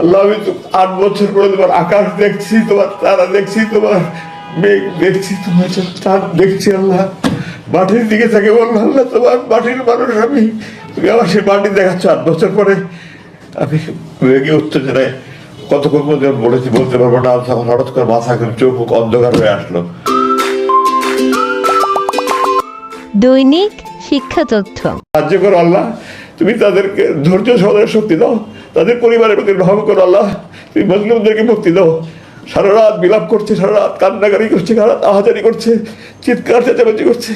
আল্লাহ আমি তো আট বছর পরে তোমার আকাশ দেখছি তোমার তারা দেখছি তোমার মেঘ দেখছি তোমার চাঁদ দেখছি আল্লাহ। মাটির দিকে থাকে বলল আল্লাহ তোমার মাটির মানুষ আমি। তুমি আমার সেই মাটি দেখাচ্ছ আট বছর পরে। আমি মেঘে উত্তেজনায় কতক্ষণ মধ্যে বলেছি বলতে পারব না তখন হঠাৎ করে মাথা চোখ মুখ অন্ধকার হয়ে আসলো। দৈনিক শিক্ষা তথ্য। সাহায্য করো আল্লাহ তুমি তাদেরকে ধৈর্য সহনের শক্তি দাও। তাদের পরিবারের প্রতি রহম করো আল্লাহ। তুমি মজলুমদেরকে মুক্তি দাও। সারা রাত বিলাপ করছে, সারা রাত কান্নাকারি করছে, সারা রাত আহাজারি করছে, চিৎকার, চেঁচামেচি করছে।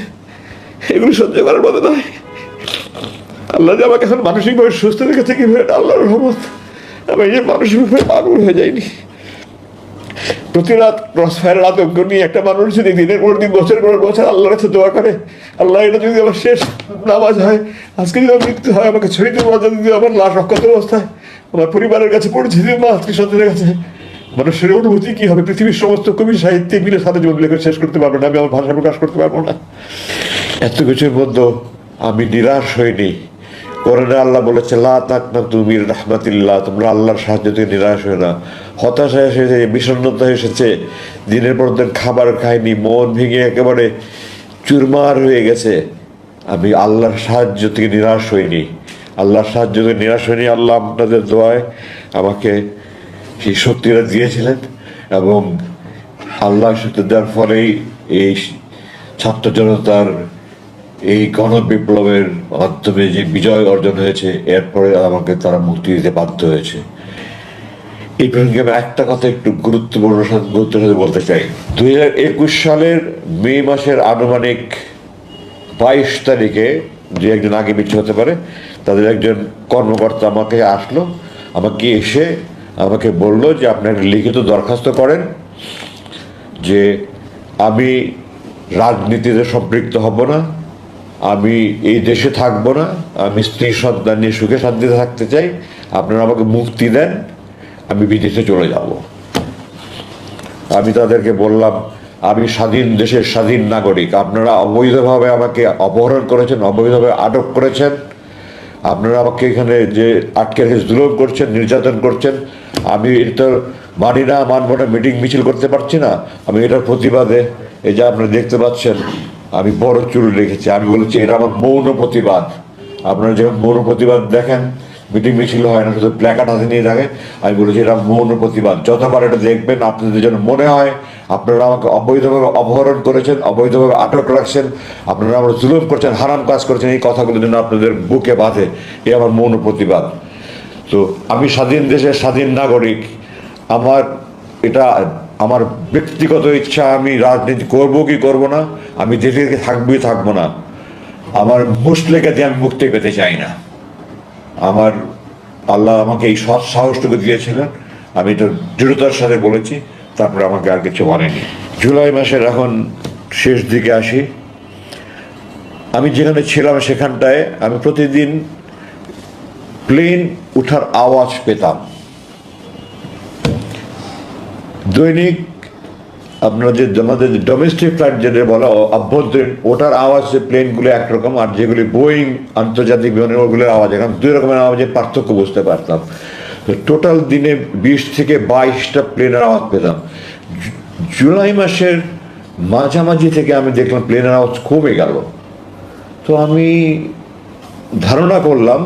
এগুলো সহ্য করার মতো নয়। আল্লাহ যে আমাকে এখন মানসিকভাবে সুস্থ রেখেছে কি আল্লাহর রহমত। আমি এই মানসিকভাবে পাগল হয়ে যাইনি। প্রতি রাত ফায়ারের আতঙ্ক নিয়ে একটা মানুষ যদি দিনের পর দিন বছর পর বছর আল্লাহর কাছে দোয়া করে, আল্লাহ এটা যদি আমার শেষ নামাজ হয়, আজকে যদি মৃত্যু হয়, আমাকে ছড়িতে মজা যদি আমার লাশ রক্ষত অবস্থায় আমার পরিবারের কাছে পড়েছে মা, আত্মীয় স্বজনের কাছে। মানুষের অনুভূতি কি হবে? পৃথিবীর সমস্ত কবি, সাহিত্যিক মিলে সারা জীবন লেখা শেষ করতে পারব না, আমি আমার ভাষা প্রকাশ করতে পারব না। এত কিছুর মধ্যে আমি নিরাশ হইনি। কোরআনে আল্লাহ বলেছে, লা তাকনা তুমি রাহমাতিল্লাহ তোমরা আল্লাহর সাহায্য থেকে নিরাশ হয়ে না। হতাশা এসেছে বিষণ্ণতা এসেছে। দিনের পর দিন খাবার খায়নি মন ভেঙে একেবারে চুরমার হয়ে গেছে। আমি আল্লাহর সাহায্য থেকে নিরাশ হইনি। আল্লাহর সাহায্য থেকে নিরাশ হইনি, আল্লাহ আপনাদের দোয়ায় আমাকে সেই শক্তিটা দিয়েছিলেন এবং আল্লাহ শক্তি দেওয়ার ফলেই এই ছাত্র জনতার এই গণবিপ্লবের মাধ্যমে যে বিজয় অর্জন হয়েছে, এরপরে আমাকে তারা মুক্তি দিতে বাধ্য হয়েছে। এই প্রসঙ্গে আমি একটা কথা একটু গুরুত্বপূর্ণ গুরুত্বের সাথে বলতে চাই। দুই একুশ সালের মে মাসের আনুমানিক বাইশ তারিখে যে একজন আগে মিথ্যে হতে পারে, তাদের একজন কর্মকর্তা আমাকে আসলো, আমাকে এসে আমাকে বলল যে আপনি একটা লিখিত দরখাস্ত করেন যে আমি রাজনীতিতে সম্পৃক্ত হব না আমি এই দেশে থাকব না, আমি স্ত্রী সন্তান নিয়ে সুখে শান্তিতে থাকতে চাই, আপনারা আমাকে মুক্তি দেন, আমি বিদেশে চলে যাব। আমি তাদেরকে বললাম, আমি স্বাধীন দেশের স্বাধীন নাগরিক, আপনারা অবৈধভাবে আমাকে অপহরণ করেছেন, অবৈধভাবে আটক করেছেন, আপনারা আমাকে এখানে যে আটকে রেখে জুলুম করছেন, নির্যাতন করছেন, আমি এটা মানি না, মানব না, মিটিং মিছিল করতে পারছি না, আমি এটার প্রতিবাদে এই যে আপনারা দেখতে পাচ্ছেন, আমি বড় চুল রেখেছি। আমি বলেছি, এটা আমার মৌন প্রতিবাদ। আপনারা যখন মৌন প্রতিবাদ দেখেন, মিটিং মিছিল হয় না, শুধু প্ল্যাকার্ড হাতে নিয়ে থাকে। আমি বলেছি, এটা মৌন প্রতিবাদ। যতবার এটা দেখবেন, আপনাদের যেন মনে হয়, আপনারা আমাকে অবৈধভাবে অপহরণ করেছেন, অবৈধভাবে আটক রাখছেন, আপনারা আমার জুলুম করছেন, হারাম কাজ করেছেন, এই কথাগুলো যেন আপনাদের বুকে বাঁধে। এ আমার মৌন প্রতিবাদ। তো আমি স্বাধীন দেশের স্বাধীন নাগরিক। আমার এটা আমার ব্যক্তিগত ইচ্ছা, আমি রাজনীতি করব কি করব না, আমি দেশে থাকবই থাকব না। আমার মুসলেকে দিয়ে আমি মুক্তি পেতে চাই না। আমার আল্লাহ আমাকে এই সৎ সাহসটুকু দিয়েছিলেন। আমি এটা দৃঢ়তার সাথে বলেছি, তারপরে আমাকে আর কিছু বলেনি। জুলাই মাসের এখন শেষ দিকে আসি। আমি যেখানে ছিলাম সেখানটায় আমি প্রতিদিন প্লেন উঠার আওয়াজ পেতাম। দৈনিক আপনার যে আমাদের ডোমেস্টিক ফ্লাইট যেটা বলা অভ্যন্তরীণ, ওটার আওয়াজ প্লেনগুলো একরকম, আর যেগুলি বোয়িং আন্তর্জাতিক বিমানের, ওগুলোর আওয়াজ এখন দুই রকমের আওয়াজের পার্থক্য বুঝতে পারতাম। তো টোটাল দিনে বিশ থেকে বাইশটা প্লেনের আওয়াজ পেতাম। জুলাই মাসের মাঝামাঝি থেকে আমি দেখলাম প্লেনের আওয়াজ কমে গেল। তো আমি ধারণা করলাম,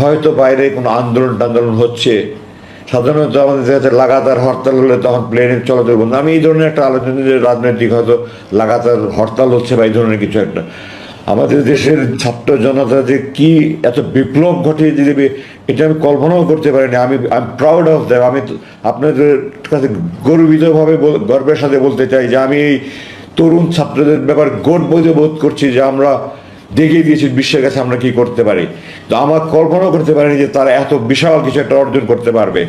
হয়তো বাইরে কোনো আন্দোলন টান্দোলন হচ্ছে সাধারণত আমাদের যাচ্ছে লাগাতার হরতাল হলে তখন প্লেনের চলাচল বন্ধ। আমি এই ধরনের একটা আলোচনা যে রাজনৈতিক হয়তো লাগাতার হরতাল হচ্ছে বা এই ধরনের কিছু একটা। আমাদের দেশের ছাত্র জনতা যে কি এত বিপ্লব ঘটিয়ে দিবে এটা আমি কল্পনাও করতে পারিনি। আমি I am proud of them আমি আপনাদের কাছে গর্বিতভাবে গর্বের সাথে বলতে চাই যে আমি এই তরুণ ছাত্রদের ব্যাপারে গর্ববোধ বোধ করছি যে আমরা দেখিয়ে দিয়েছি বিশ্বের কাছে আমরা কি করতে পারি। তো আমার কল্পনাও করতে পারিনি যে তারা এত বিশাল কিছু একটা অর্জন করতে পারবে।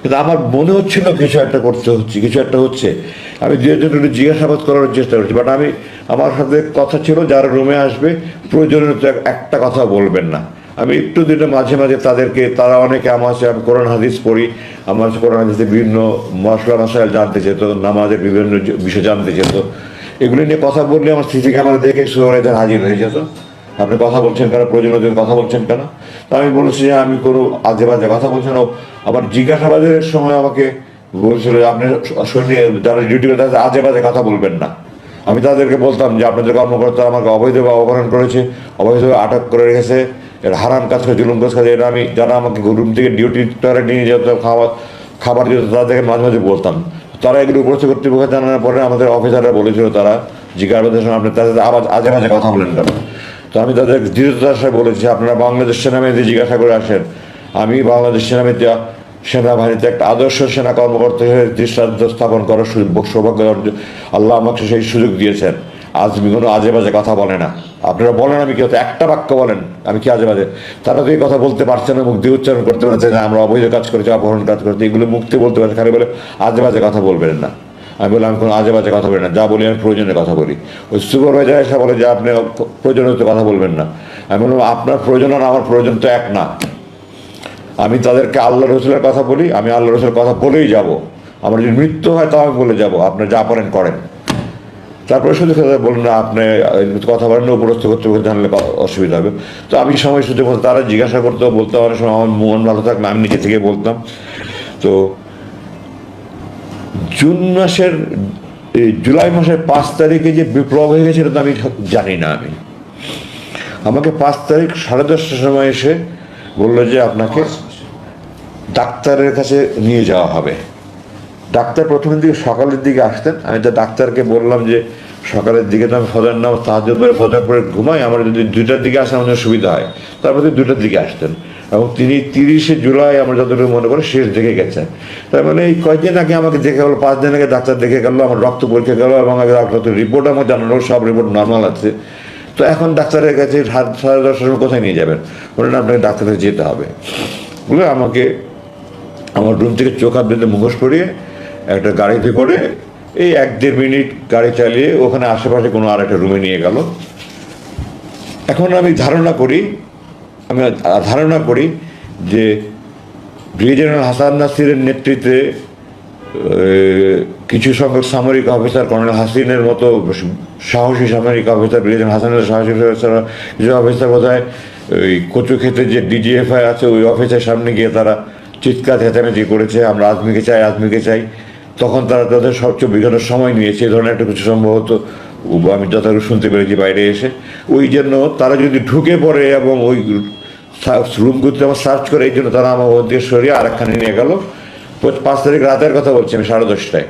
কিন্তু আমার মনে হচ্ছিল কিছু একটা করতে হচ্ছে, কিছু একটা হচ্ছে। আমি দু একজন একটু জিজ্ঞাসাবাদ করার চেষ্টা করছি বাট আমি, আমার সাথে কথা ছিল, যারা রুমে আসবে প্রয়োজনীয় একটা কথা বলবেন না। আমি একটু দিনে মাঝে মাঝে তাদেরকে, তারা অনেকে আমার কাছে আমি কোরআন হাদিস পড়ি, আমার কোরআন হাদিসে বিভিন্ন মশলা মশাইল জানতে চেত নামাজের বিভিন্ন বিষয় জানতে চেত এগুলি নিয়ে কথা বললে আমার স্মৃতি ক্যামেরা দেখে সুরে হাজির হয়ে যেত। আপনি কথা বলছেন কেন? প্রয়োজনীয় কথা বলছেন কেন? তো আমি বলেছি যে আমি কোনো আজে বাজে কথা বলছেন আবার জিজ্ঞাসাবাদের সময় আমাকে বলছিল আপনি সৈনিক যারা ডিউটি করে তাদের আজে বাজে কথা বলবেন না। আমি তাদেরকে বলতাম যে আপনাদের কর্মকর্তা আমাকে অবৈধভাবে অপহরণ করেছে, অবৈধভাবে আটক করে রেখেছে এটা হারাম কাজ করে জুলুম কাজ করে, এটা আমি যারা আমাকে রুম থেকে ডিউটি করে নিয়ে যেত খাবার খাবার দিত, তাদেরকে মাঝে মাঝে বলতাম। তারা এগুলো উপস্থ কর্তৃপক্ষ জানানোর পরে আমাদের অফিসাররা বলেছিল তারা জিজ্ঞাসাবাদের সময় আপনি তাদের আবার আজে বাজে কথা বলেন কেন? তো আমি তাদের দৃঢ়তার সাথে বলেছি, আপনারা বাংলাদেশ সেনাবাহিনীতে জিজ্ঞাসা করে আসেন। আমি বাংলাদেশ সেনাবাহিনীতে সেনাবাহিনীতে একটা আদর্শ সেনা কর্মকর্তা হিসেবে দৃষ্টান্ত স্থাপন করার সুযোগ সৌভাগ্য আল্লাহ আমাকে সেই সুযোগ দিয়েছেন। আজমি কোনো আজে বাজে কথা বলে না। আপনারা বলেন আমি কি হতো একটা বাক্য বলেন? আমি কি আজে বাজে? তারা তো এই কথা বলতে পারছে না দিয়ে উচ্চারণ করতে পারছে না, আমরা অবৈধ কাজ করেছি, অপহরণ কাজ করেছি, এগুলো মুক্তি বলতে পারছে খালি বলে, আজে বাজে কথা বলবেন না। আমি বললাম, আমি কোনো আজে বাজে কথা বলি না, যা বলি আমি প্রয়োজনে কথা বলি। ওই সুপারভাইজার এসে বলে যে, আপনি প্রয়োজনীয় কথা বলবেন না। আমি বললাম, আপনার প্রয়োজন আর আমার প্রয়োজন তো এক না। আমি তাদেরকে আল্লাহ রসুলের কথা বলি, আমি আল্লাহ রসুলের কথা বলেই যাব। আমার যদি মৃত্যু হয় তাও আমি বলে যাব। আপনি যা পারেন করেন। তারপরে শুধু বলুন না, আপনি বলেন, উপরস্থ করতে জানলে অসুবিধা হবে। তো আমি সময় সুযোগ মতো তারা জিজ্ঞাসা করতো, বলতে অনেক সময় আমার মন ভালো থাকলে আমি নিজে থেকে বলতাম। তো জুন মাসের জুলাই মাসের পাঁচ তারিখে যে বিপ্লব হয়ে গেছে তো আমি জানি না আমি। আমাকে পাঁচ তারিখ সাড়ে দশটার সময় এসে বলল যে, আপনাকে ডাক্তারের কাছে নিয়ে যাওয়া হবে। ডাক্তার প্রথমের দিকে সকালের দিকে আসতেন। আমি তো ডাক্তারকে বললাম যে, সকালের দিকে তো আমি ফজর নাম সাহায্য করে ফজর করে ঘুমাই, আমার যদি দুইটার দিকে আসা আমাদের সুবিধা হয়। তারপর তিনি দুইটার দিকে আসতেন। এবং তিনি তিরিশে জুলাই আমরা যতটুকু মনে করি শেষ দেখে গেছেন। তার মানে এই কয়েকদিন আগে আমাকে দেখে গেলো, পাঁচ দিন আগে ডাক্তার দেখে গেলো, আমার রক্ত পরীক্ষা গেলো, এবং আগে ডাক্তার রিপোর্ট আমার জানালো সব রিপোর্ট নর্মাল আছে। তো এখন ডাক্তারের কাছে সাড়ে দশটার সময় কোথায় নিয়ে যাবেন? বললেন, আপনাকে ডাক্তারের যেতে হবে। বলে আমাকে আমার রুম থেকে চোখ বেঁধে মুখোশ পরিয়ে একটা গাড়িতে করে এই এক দেড় মিনিট গাড়ি চালিয়ে ওখানে আশেপাশে কোনো আর একটা রুমে নিয়ে গেল। এখন আমি ধারণা করি, আমি ধারণা করি যে ব্রিগেডিয়ার হাসান নাসিরের নেতৃত্বে কিছু সংখ্যক সামরিক অফিসার, কর্নেল হাসিনের মতো সাহসী সামরিক অফিসার ব্রিগেডিয়ার হাসানের সাহসী অফিসার, কিছু অফিসার বোধ হয় ওই কচু ক্ষেতে যে ডিজিএফআই আছে, ওই অফিসের সামনে গিয়ে তারা চিৎকার চেঁচামেচি করেছে, আমরা আজমিকে চাই আজমিকে চাই। তখন তারা তাদের সবচেয়ে বিভিন্ন সময় নিয়েছে। এই ধরনের একটা কিছু সম্ভবত আমি যথাযথ শুনতে পেরেছি বাইরে এসে। ওই জন্য তারা যদি ঢুকে পড়ে এবং ওই রুমগুলোতে আমার সার্চ করে, এই জন্য তারা আমার ওদের সরিয়ে আরেকখানে নিয়ে গেল। পাঁচ তারিখ রাতের কথা বলছি আমি, সাড়ে দশটায়।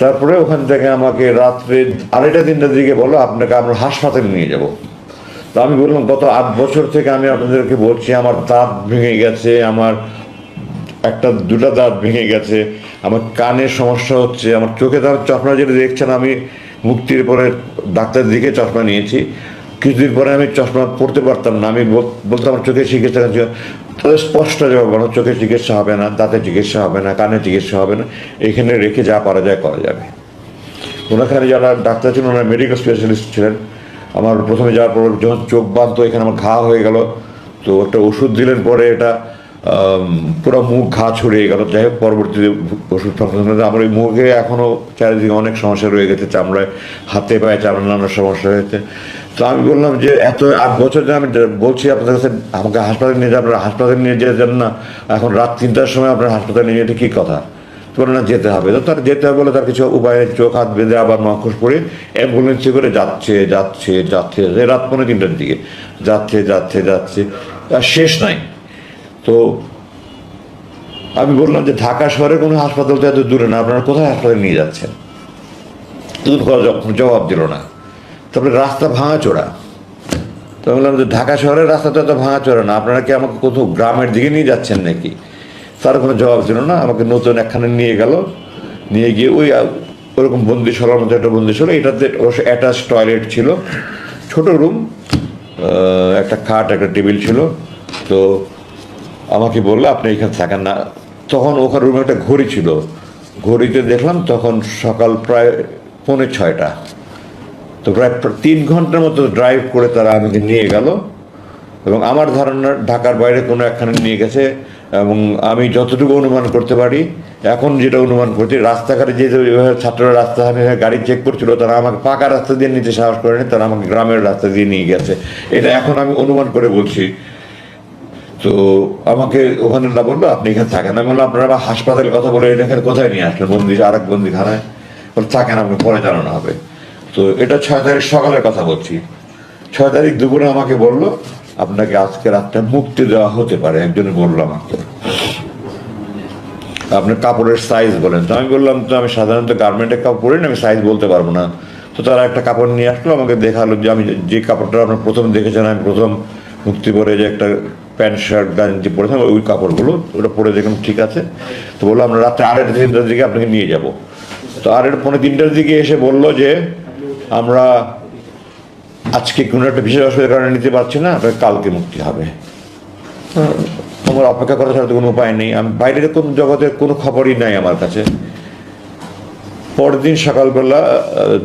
তারপরে ওখান থেকে আমাকে রাত্রে আড়াইটা, তিনটার দিকে বলো আপনাকে আমরা হাসপাতালে নিয়ে যাব। তো আমি বললাম, গত আট বছর থেকে আমি আপনাদেরকে বলছি, আমার দাঁত ভেঙে গেছে, আমার একটা, দুটা দাঁত ভেঙে গেছে আমার কানের সমস্যা হচ্ছে, আমার চোখে তার চশমা যেটা দেখছেন, আমি মুক্তির পরে ডাক্তার দিকে চশমা নিয়েছি। কিছুদিন পরে আমি চশমা পড়তে পারতাম না, আমি বল- বলতাম আমার চোখের চিকিৎসা। তাদের স্পষ্ট জবাব বলো চোখের চিকিৎসা হবে না, দাঁতে চিকিৎসা হবে না, কানে চিকিৎসা হবে না, এখানে রেখে যা পারা যায় করা যাবে। ওনাখানে যারা ডাক্তার ছিলেন, ওনারা মেডিকেল স্পেশালিস্ট ছিলেন। আমার প্রথমে যাওয়ার পর যখন চোখ বাঁধতো, এখানে আমার ঘা হয়ে গেল। তো একটা ওষুধ দিলেন পরে এটা পুরো মুখ ঘা ছড়িয়ে গেল। যাই হোক, পরবর্তীতে ওষুধ আমার ওই মুখে এখনও চারিদিকে অনেক সমস্যা রয়ে গেছে। চামড়ায়, হাতে পায়ে চামড়া নানা সমস্যা হয়েছে। তো আমি বললাম যে এত আট বছর যে আমি বলছি আপনাদের কাছে, আমাকে হাসপাতালে নিয়ে যান, আপনারা হাসপাতালে নিয়ে যেতে যেতেন না। এখন রাত তিনটার সময় আপনার হাসপাতালে নিয়ে যেতে কী কথা? বলে না, যেতে হবে। তো তার যেতে হবে বলে তার কিছু উপায়ে চোখ, হাত বেঁধে আবার মহাকোষ পড়ে অ্যাম্বুলেন্সে করে যাচ্ছে যাচ্ছে যাচ্ছে। রাত পনেরো তিনটার দিকে। যাচ্ছে যাচ্ছে যাচ্ছে। আর শেষ নাই। তো আমি বললাম যে ঢাকা শহরে কোনো হাসপাতাল তো এত দূরে না, আপনারা কোথায় হাসপাতালে নিয়ে যাচ্ছেন? জবাব দিল না। তারপরে রাস্তা ভাঙাচোরা তো বললাম যে ঢাকা শহরের রাস্তা তো এত ভাঙাচোরা না, আপনারা কি আমাকে কোথাও গ্রামের দিকে নিয়ে যাচ্ছেন নাকি? তার কোনো জবাব ছিল না, আমাকে নতুন একখানে নিয়ে গেল। নিয়ে গিয়ে ওই ওরকম বন্দিশালার মধ্যে একটা বন্দিশালা এটাতে অবশ্য অ্যাটাচ টয়লেট ছিল। ছোট রুম একটা খাট, একটা টেবিল ছিল। তো আমাকে বলল, আপনি এখানে থাকেন না। তখন ওখানে রুমে একটা ঘড়ি ছিল। ঘড়িতে দেখলাম তখন সকাল প্রায় পৌনে ছয়টা। তো প্রায় প্র- তিন ঘণ্টার মতো ড্রাইভ করে তারা আমাকে নিয়ে গেল এবং আমার ধারণা ঢাকার বাইরে কোনো একখানে নিয়ে গেছে এবং আমি যতটুকু অনুমান করতে পারি, এখন যেটা অনুমান করছি, রাস্তাঘাটে যে যেভাবে ছাত্ররা রাস্তা গাড়ি চেক করছিল, তারা আমাকে পাকা রাস্তা দিয়ে নিতে সাহস করেনি, তারা আমাকে গ্রামের রাস্তা দিয়ে নিয়ে গেছে। এটা এখন আমি অনুমান করে বলছি তো আমাকে ওখানে না বলল, আপনি এখানে থাকেন আমি বললাম, আপনারা হাসপাতালে কথা বলে এখানে কোথায় নিয়ে আসলেন বন্দি আর এক বন্দি খানায় থাকেন আপনি পরে জানানো হবে। তো এটা ছয় তারিখ সকালের কথা বলছি। ছয় তারিখ দুপুরে আমাকে বলল, আপনাকে আজকে রাতটা মুক্তি দেওয়া হতে পারে। একজনে বলল আমাকে। আপনার কাপড়ের সাইজ বলেন। তো আমি বললাম, তো আমি সাধারণত গার্মেন্টের কাপড় পরি না, আমি সাইজ বলতে পারব না। তো তারা একটা কাপড় নিয়ে আসলো, আমাকে দেখাল যে আমি যে কাপড়টা আপনার প্রথম দেখেছেন, আমি প্রথম মুক্তি পরে যে একটা প্যান্ট, শার্ট গাঞ্জি পরেছিলাম ওই কাপড়গুলো, ওটা পরে দেখলাম ঠিক আছে? তো বলল আমরা রাত্রে আড়াইটা তিনটার দিকে আপনাকে নিয়ে যাব। তো আড়াইটা পৌনে তিনটার দিকে এসে বলল যে, আমরা আজকে কোনো একটা বিশেষ অসুবিধার কারণে নিতে পারছি না, আপনাকে কালকে মুক্তি হবে। আমার অপেক্ষা করা, ছাড়া তো কোনো উপায় নেই। আমি বাইরের কোনো জগতের কোনো খবরই নাই আমার কাছে। পরের দিন সকালবেলা,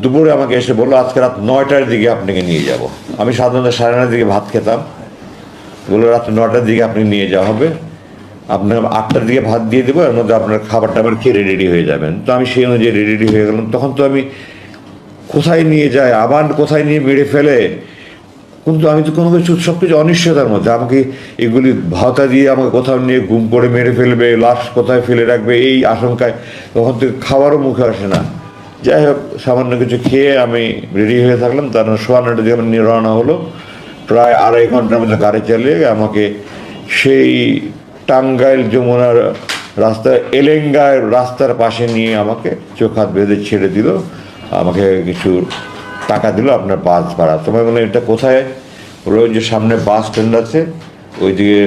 দুপুরে আমাকে এসে বলল, আজকে রাত নয়টার দিকে আপনাকে নিয়ে যাব। আমি সাধারণত সাড়ে নটার দিকে ভাত খেতাম। বলল রাত নটার দিকে আপনি নিয়ে যাওয়া হবে। আপনার আটটার দিকে ভাত দিয়ে দেবো, এর মধ্যে আপনার খাবারটা আবার খেয়ে রেডি হয়ে যাবেন। তো আমি সেই অনুযায়ী রেডি হয়ে গেলাম। তখন তো আমি কোথায় নিয়ে যায়, আবার কোথায় নিয়ে মেরে ফেলে? কিন্তু আমি তো কোনো কিছু, সব কিছু অনিশ্চয়তার মধ্যে। আমাকে এগুলি ভাতা দিয়ে আমাকে কোথাও নিয়ে গুম করে মেরে ফেলবে, লাশ কোথায় ফেলে রাখবে, এই আশঙ্কায় তখন থেকে খাবারও মুখে আসে না। যাই হোক, সামান্য কিছু খেয়ে আমি রেডি হয়ে থাকলাম। তার সোয়ানোটা দিয়ে আমার নিয়ে রওনা হলো। প্রায় আড়াই ঘণ্টার মধ্যে গাড়ি চালিয়ে আমাকে সেই টাঙ্গাইল যমুনার রাস্তা এলেঙ্গায় রাস্তার পাশে নিয়ে আমাকে চোখ হাত বেঁধে ছেড়ে দিল। আমাকে কিছু টাকা দিল, আপনার বাস ভাড়া। তোমায় বললাম, এটা কোথায়? বলল যে সামনে বাস স্ট্যান্ড আছে, ওইদিকে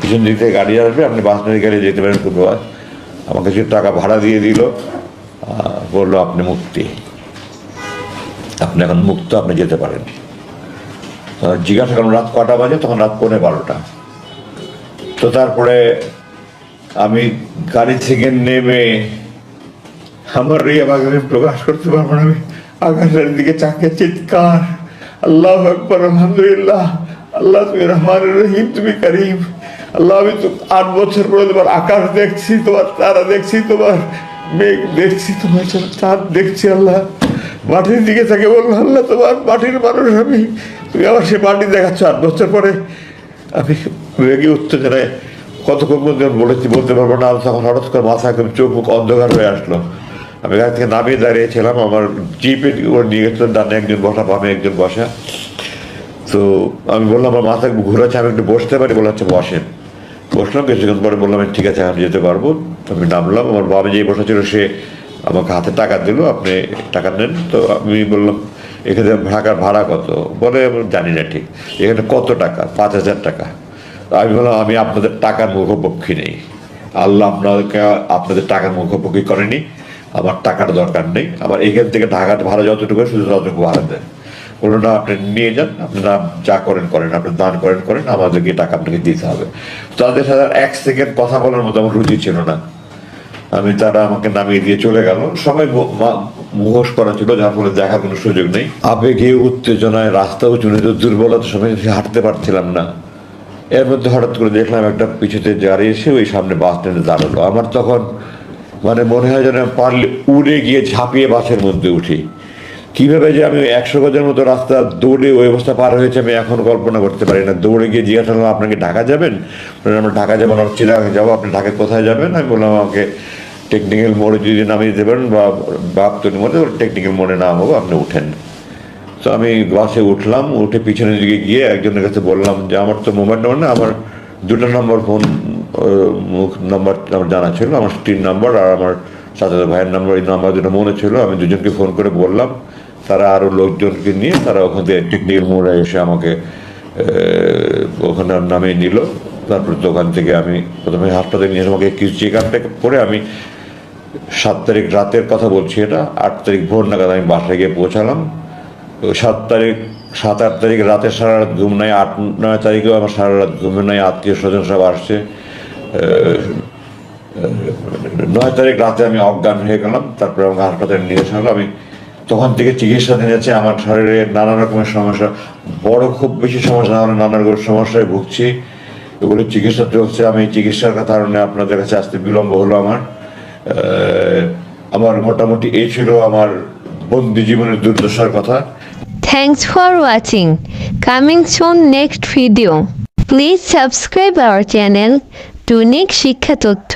পিছন দিক থেকে গাড়ি আসবে, আপনি বাস স্ট্যান্ডে গাড়ি যেতে পারেন কোনো আমাকে কিছু টাকা ভাড়া দিয়ে দিল বলল, আপনি মুক্তি। আপনি এখন মুক্ত, আপনি যেতে পারেন। জিজ্ঞাসা করলাম, রাত কটা বাজে? তখন রাত পৌনে বারোটা। তো তারপরে আমি গাড়ি থেকে নেমে আমার এই আমাকে আমি প্রকাশ করতে পারব না, আমি আকাশের দিকে চাকে চিৎকার, আল্লাহ আকবর, আলহামদুলিল্লাহ, আল্লাহ তুমি রহমান রহিম, তুমি করিম, আল্লাহ আমি তো আট বছর পরে তোমার আকাশ দেখছি, তোমার তারা দেখছি, তোমার মেঘ দেখছি, তোমার চাঁদ দেখছি, আল্লাহ মাটির দিকে তাকে বলল আল্লাহ তোমার মাটির মানুষ আমি তুমি আবার সে মাটি দেখাচ্ছ আট বছর পরে। আমি মেঘে উত্তেজনায় কতক্ষণ পর্যন্ত বলেছি, বলতে পারব না। আমি তখন হঠাৎ করে মাথা একদম চোখ মুখ অন্ধকার হয়ে আসলো। আমি গাড়ি থেকে নামিয়ে দাঁড়িয়েছিলাম। আমার জিপে করে নিয়ে গেছিলাম ডানে একজন বসা, বামে একজন বসা। তো আমি বললাম, আমার মাথা ঘুরাচ্ছে, আমি একটু বসতে পারি? বলে হচ্ছে বসেন। বসলাম, কিছুক্ষণ পরে বললাম, আমি ঠিক আছে, আমি যেতে পারব। আমি নামলাম। আমার বাবা যেই বসা ছিল সে আমাকে হাতে টাকা দিল, আপনি টাকা নেন। তো আমি বললাম এখানে ঢাকার ভাড়া কত? বলে জানি না ঠিক। এখানে কত টাকা? পাঁচ হাজার টাকা। আমি বললাম, আমি আপনাদের টাকার মুখোপক্ষী নেই। আল্লাহ আপনাদেরকে আপনাদের টাকার মুখোপক্ষী করেনি। আমার টাকার দরকার নেই। আমার এখান থেকে ঢাকার ভাড়া যতটুকু শুধু ততটুকু ভাড়া দেন। কোনো না, আপনি নিয়ে যান। আপনি না যা করেন করেন। আপনি দান করেন করেন। আমাদেরকে টাকা আপনাকে দিতে হবে। তাদের সাথে এক সেকেন্ড কথা বলার মতো আমার রুচি ছিল না। আমি তারা আমাকে নামিয়ে দিয়ে চলে গেল। সবাই মুখোশ করা ছিল যার ফলে দেখার কোনো সুযোগ নেই। আবেগে উত্তেজনায় রাস্তা উঁচু নিতে দুর্বলতার সময় হাঁটতে পারছিলাম না। এর মধ্যে হঠাৎ করে দেখলাম একটা পিছুতে দাঁড়িয়ে এসে ওই সামনে বাস স্ট্যান্ডে দাঁড়াল। আমার তখন মানে মনে হয় যেন পারলে উড়ে গিয়ে ঝাঁপিয়ে বাসের মধ্যে উঠি। কীভাবে যে আমি একশো গজের মতো রাস্তা দৌড়ে ওই অবস্থা পার হয়েছে, আমি এখন কল্পনা করতে পারি না। দৌড়ে গিয়ে জিজ্ঞাসা করলাম, আপনাকে ঢাকা যাবেন? আমরা ঢাকা যাব না চিরাঙে যাব। আপনি ঢাকায় কোথায় যাবেন? আমি বললাম, আমাকে টেকনিক্যাল মোড়ে যদি নামিয়ে দেবেন বা বাপতনি মোড়ে টেকনিক্যাল মোড়ে নাম নামাবো, আপনি উঠেন। তো আমি বাসে উঠলাম, উঠে পিছনের দিকে গিয়ে একজনের কাছে বললাম যে, আমার তো মোবাইল নম্বর না, আমার দুটো নম্বর ফোন মুখ নাম্বার আমার জানা ছিল, আমার স্ত্রীর নাম্বার আর আমার সাথে ভাইয়ের নাম্বার এই নাম্বার দুটো মনে ছিল। আমি দুজনকে ফোন করে বললাম, তারা আরও লোকজনকে নিয়ে তারা ওখান থেকে টেকনিক্যাল মোড়ে এসে আমাকে ওখানে নামিয়ে নিল। তারপর দোকান থেকে আমি প্রথমে হাসপাতালে নিয়ে আমাকে কিছু চেক আপটা করে আমি সাত তারিখ রাতের কথা বলছি এটা, আট তারিখ ভোর নাগাদ আমি বাসায় গিয়ে পৌঁছালাম। সাত তারিখ, সাত, আট তারিখ রাতে সারা রাত ঘুম নাই, আট, নয় তারিখেও আমার সারা রাত ঘুমে নাই, আত্মীয় স্বজন সব আসছে। নয় তারিখ রাতে আমি অজ্ঞান হয়ে গেলাম, তারপরে আমাকে হাসপাতালে নিয়ে আসা আমি তখন থেকে চিকিৎসা নিয়ে যাচ্ছে, আমার শরীরে নানা রকমের সমস্যা, বড় খুব বেশি সমস্যা হলে নানা রকম সমস্যায় ভুগছি। এগুলো চিকিৎসা চলছে, আমি চিকিৎসার কারণে আপনাদের কাছে আসতে বিলম্ব হলো আমার। আমার মোটামুটি এই ছিল আমার বন্দি জীবনের দুর্দশার কথা Thanks for watching. Coming soon next video. Please subscribe our channel, Tunik শিক্ষা তথ্য